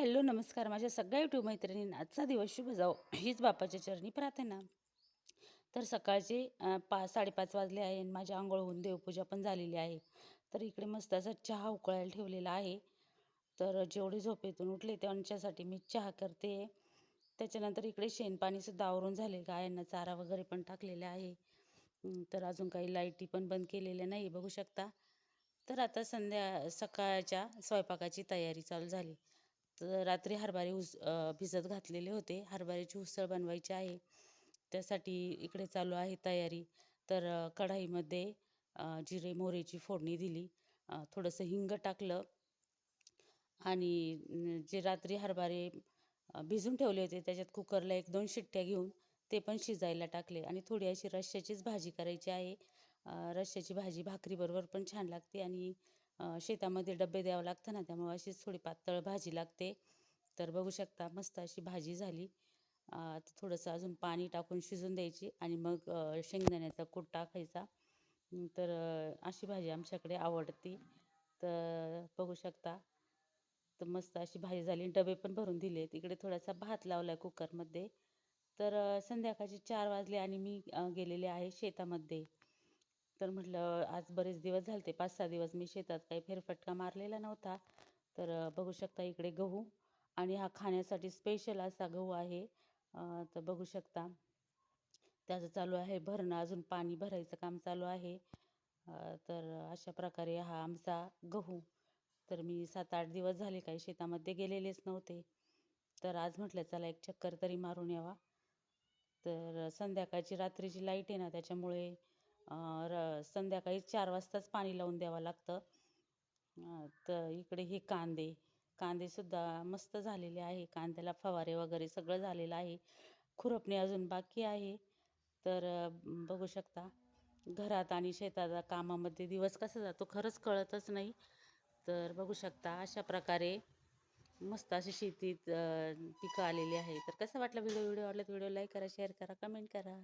Hello नमस्कार. माझ्या सगळ्या यूट्यूब मैत्रिणींना आजचा दिवस शुभ जाओ हीच बापाच्या चरणी प्रार्थना. तर सकाळचे पाच पा साडेपाच वाजले आहे आणि माझी आंघोळ होऊन देवपूजा पण झालेली आहे. तर इकडे मस्त असा चहा उकळायला ठेवलेला आहे. तर जेवढे झोपेतून उठले त्यांच्यासाठी मी चहा करते. त्याच्यानंतर इकडे शेणपाणीसुद्धा आवरून झाले गायांना चारा वगैरे पण टाकलेला आहे. तर अजून काही लाईटी पण बंद केलेल्या नाही बघू शकता. तर आता संध्या सकाळच्या स्वयंपाकाची तयारी चालू झाली. तर रात्री हरभरे उस भिजत घातलेले होते. हरभऱ्याची उसळ बनवायची आहे. त्यासाठी इकडे चालू आहे तयारी. तर कढाईमध्ये जिरे मोहरीची फोडणी दिली. थोडंसं हिंग टाकलं. आणि जे रात्री हरभरे भिजून ठेवले होते त्याच्यात कुकरला एक दोन शिट्ट्या घेऊन ते पण शिजायला टाकले. आणि थोडी अशी रश्श्याचीच भाजी करायची आहे. रश्श्याची भाजी भाकरीबरोबर पण छान लागते. आणि शेतामध्ये डबे द्यावं लागतं ना त्यामुळे अशीच थोडी पातळ भाजी लागते. तर बघू शकता मस्त अशी भाजी झाली. आता थोडंसं अजून पाणी टाकून शिजून द्यायची आणि मग शेंगदाण्याचा कूट टाकायचा. तर अशी भाजी आमच्याकडे आवडती. तर बघू शकता तर मस्त अशी भाजी झाली डबे पण भरून दिले. तिकडे थोडासा भात लावला आहे कुकरमध्ये. तर संध्याकाळचे चार वाजले आणि मी गेलेले आहे शेतामध्ये. तर म्हटलं आज बरेच दिवस झाले ते पाच सहा दिवस मी शेतात काही फेरफटका मारलेला नव्हता. तर बघू शकता इकडे गहू आणि हा खाण्यासाठी स्पेशल असा गहू आहे. तर बघू शकता. त्याचं चालू आहे भरणं. अजून पाणी भरायचं काम चालू आहे. तर अशा प्रकारे हा आमचा गहू. तर मी सात आठ दिवस झाले काही शेतामध्ये गेलेलेच नव्हते. तर आज म्हटलं चला एक चक्कर तरी मारून यावा. तर संध्याकाळची रात्रीची लाइट आहे ना त्याच्यामुळे र संध्याकाळी चार वाजताच पाणी लावून द्यावं लागतं. तर इकडे हे कांदे कांदेसुद्धा मस्त झालेले आहे. कांद्याला फवारे वगैरे सगळं झालेलं आहे. खुरपणे अजून बाकी आहे. तर बघू शकता घरात आणि शेतात कामामध्ये दिवस कसा जातो खरंच कळतच नाही. तर बघू शकता अशा प्रकारे मस्त अशी शेतीत पिकं आलेली आहे. तर कसं वाटलं व्हिडिओ? व्हिडिओ आवडला तर व्हिडिओ लाईक करा शेअर करा कमेंट करा.